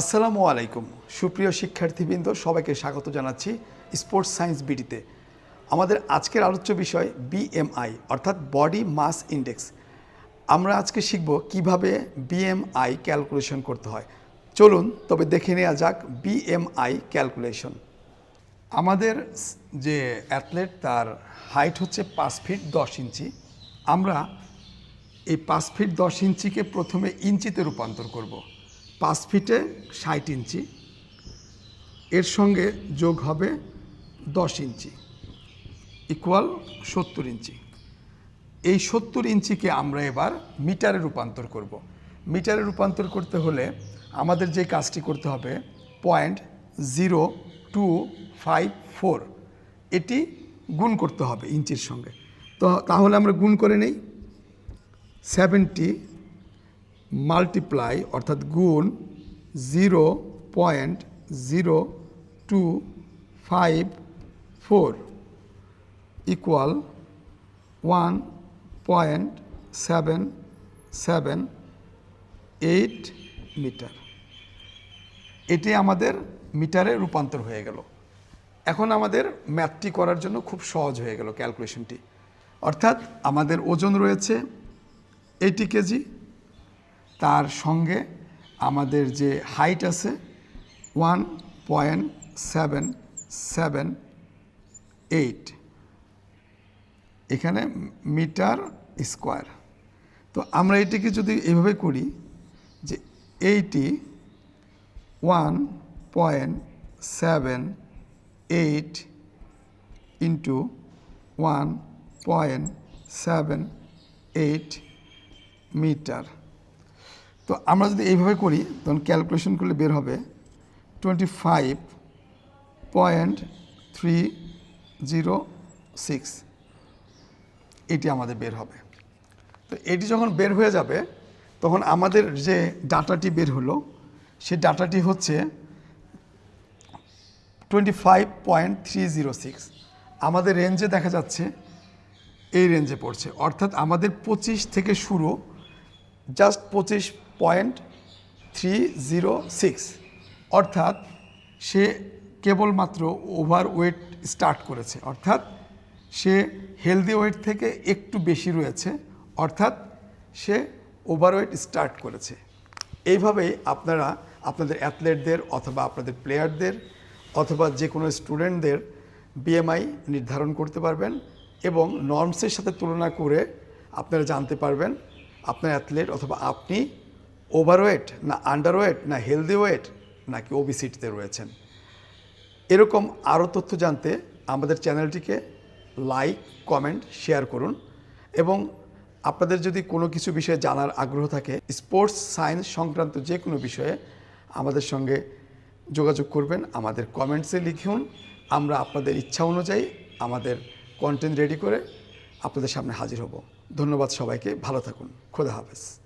আসসালামু আলাইকুম। সুপ্রিয় শিক্ষার্থীবৃন্দ, সবাইকে স্বাগত জানাচ্ছি স্পোর্টস সায়েন্স বিডিতে আমাদের আজকের আলোচ্য বিষয় বিএমআই, অর্থাৎ বডি মাস ইন্ডেক্স। আমরা আজকে শিখব কীভাবে বিএমআই ক্যালকুলেশন করতে হয়। চলুন, তবে দেখে নেওয়া যাক বিএমআই ক্যালকুলেশন। আমাদের যে অ্যাথলেট, তার হাইট হচ্ছে পাঁচ ফিট দশ ইঞ্চি। আমরা এই পাঁচ ফিট দশ ইঞ্চিকে প্রথমে ইঞ্চিতে রূপান্তর করব। পাঁচ ফিটে ষাট ইঞ্চি। এর সঙ্গে যোগ হবে দশ ইঞ্চি ইকুয়াল সত্তর ইঞ্চি। এই সত্তর ইঞ্চিকে আমরা এবার মিটারে রূপান্তর করব। মিটারে রূপান্তর করতে হলে আমাদের যে কাজটি করতে হবে point zero two five four এটি গুণ করতে হবে ইঞ্চির সঙ্গে। তো তাহলে আমরা গুণ করে নেই। সেভেন্টি মাল্টিপ্লাই অর্থাৎ গুণ zero point zero two five four equal one point seven seven eight metre এটি আমাদের মিটারে রূপান্তর হয়ে গেল। এখন আমাদের ম্যাথটি করার জন্য খুব সহজ হয়ে গেল ক্যালকুলেশনটি অর্থাৎ আমাদের ওজন রয়েছে এইটি কেজি তার সঙ্গে আমাদের যে হাইট আছে one point seven seven eight এখানে মিটার স্কোয়ার তো আমরা এটিকে যদি এভাবে করি যে এইটি one point seven eight into one point seven eight metre তো আমরা যদি এইভাবে করি, তখন ক্যালকুলেশন করলে বের হবে twenty five point three zero six এটি আমাদের বের হবে। তো এটি যখন বের হয়ে যাবে, তখন আমাদের যে ডাটাটি বের হলো, সেই ডাটাটি হচ্ছে twenty five point three zero six আমাদের রেঞ্জে দেখা যাচ্ছে, এই রেঞ্জে পড়ছে। অর্থাৎ আমাদের পঁচিশ থেকে শুরু জাস্ট পঁচিশ পয়েন্ট থ্রি জিরো সিক্স অর্থাৎ সে কেবলমাত্র ওভার ওয়েট স্টার্ট করেছে। অর্থাৎ সে হেলদি ওয়েট থেকে একটু বেশি রয়েছে। অর্থাৎ সে ওভারওয়েট স্টার্ট করেছে। এইভাবেই আপনারা আপনাদের অ্যাথলেটদের অথবা আপনাদের প্লেয়ারদের অথবা যে কোনো স্টুডেন্টদের বিএমআই নির্ধারণ করতে পারবেন এবং নর্মসের সাথে তুলনা করে আপনারা জানতে পারবেন আপনার অ্যাথলেট অথবা আপনি ওভারওয়েট না আন্ডারওয়েট না হেলদি ওয়েট নাকি ওবিসিটিতে রয়েছেন। এরকম আরও তথ্য জানতে আমাদের চ্যানেলটিকে লাইক কমেন্ট শেয়ার করুন এবং আপনাদের যদি কোনো কিছু বিষয়ে জানার আগ্রহ থাকে স্পোর্টস সায়েন্স সংক্রান্ত যে কোনো বিষয়ে আমাদের সঙ্গে যোগাযোগ করবেন, আমাদের কমেন্টসে লিখুন। আমরা আপনাদের ইচ্ছা অনুযায়ী আমাদের কন্টেন্ট রেডি করে আপনাদের সামনে হাজির হব। ধন্যবাদ সবাইকে। ভালো থাকুন। খোদা হাফেজ।